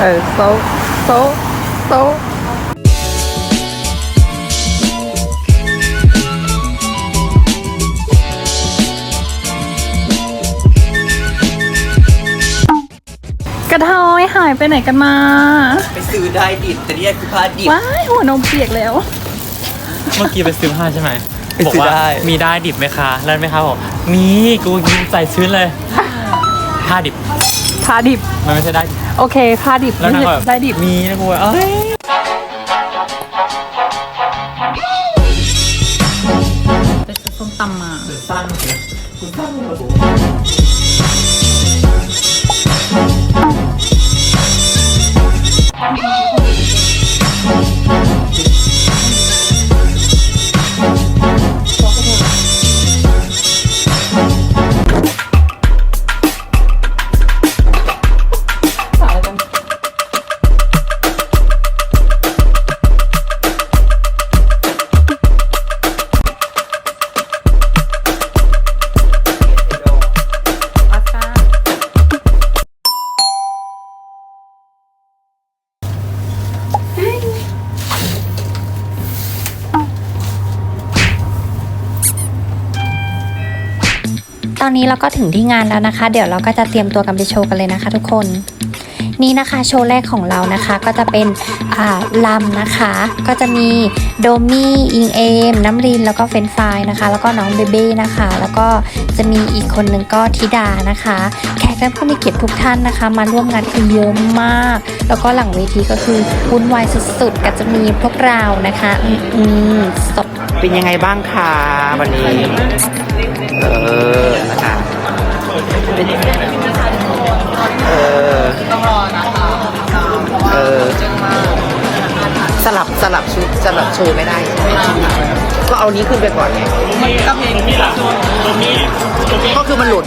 เออโซะโซะโซะกระเทอยหายไปไหนกันมา ไปซื้อได้ดิบแต่นี่คือผ้าดิบว้ายหัวนมเปียกแล้ว เมื่อกี้ไปซื้อผ้าใช่ไหมไปบอกซื้อว่าได้ มีได้ดิบไหมคะแล้วไหมคะบอกมีกูยิงใส่ชื้นเลยผ้าดิบผ้าดิบมันไม่ใช่ได้ดิบ โอเคผ้าดิบแล้วนางก็แบบได้ดิบมีนะกูว่าเอ้ย ตอนนี้เราก็ถึงที่งานแล้วนะคะ เดี๋ยวเราก็จะเตรียมตัวกันไปโชว์กันเลยนะคะ ทุกคน นี่นะคะโชว์แรกของเรานะคะ ก็จะเป็นลำนะคะ ก็จะมีโดมี่อิงเอมน้ำรินแล้วก็เฟนฟายนะคะ แล้วก็น้องเบเบ้นะคะ แล้วก็จะมีอีกคนหนึ่งก็ธิดานะคะ แขกรับผู้มีเกียรติทุกท่านนะคะ มาร่วมงานกันเยอะมาก แล้วก็หลังเวทีก็คือวุ่นวายสุดๆก็จะมีพวกเรานะคะ อืมสด เป็นยังไงบ้างคะวันนี้ เออนะคะเป็นเออต้องรอนะคะเออสลับสลับชุดสลับโชว์ไม่ได้ไก็เอานี้ขึ้นไปก่อนไงก็คือมันหลุด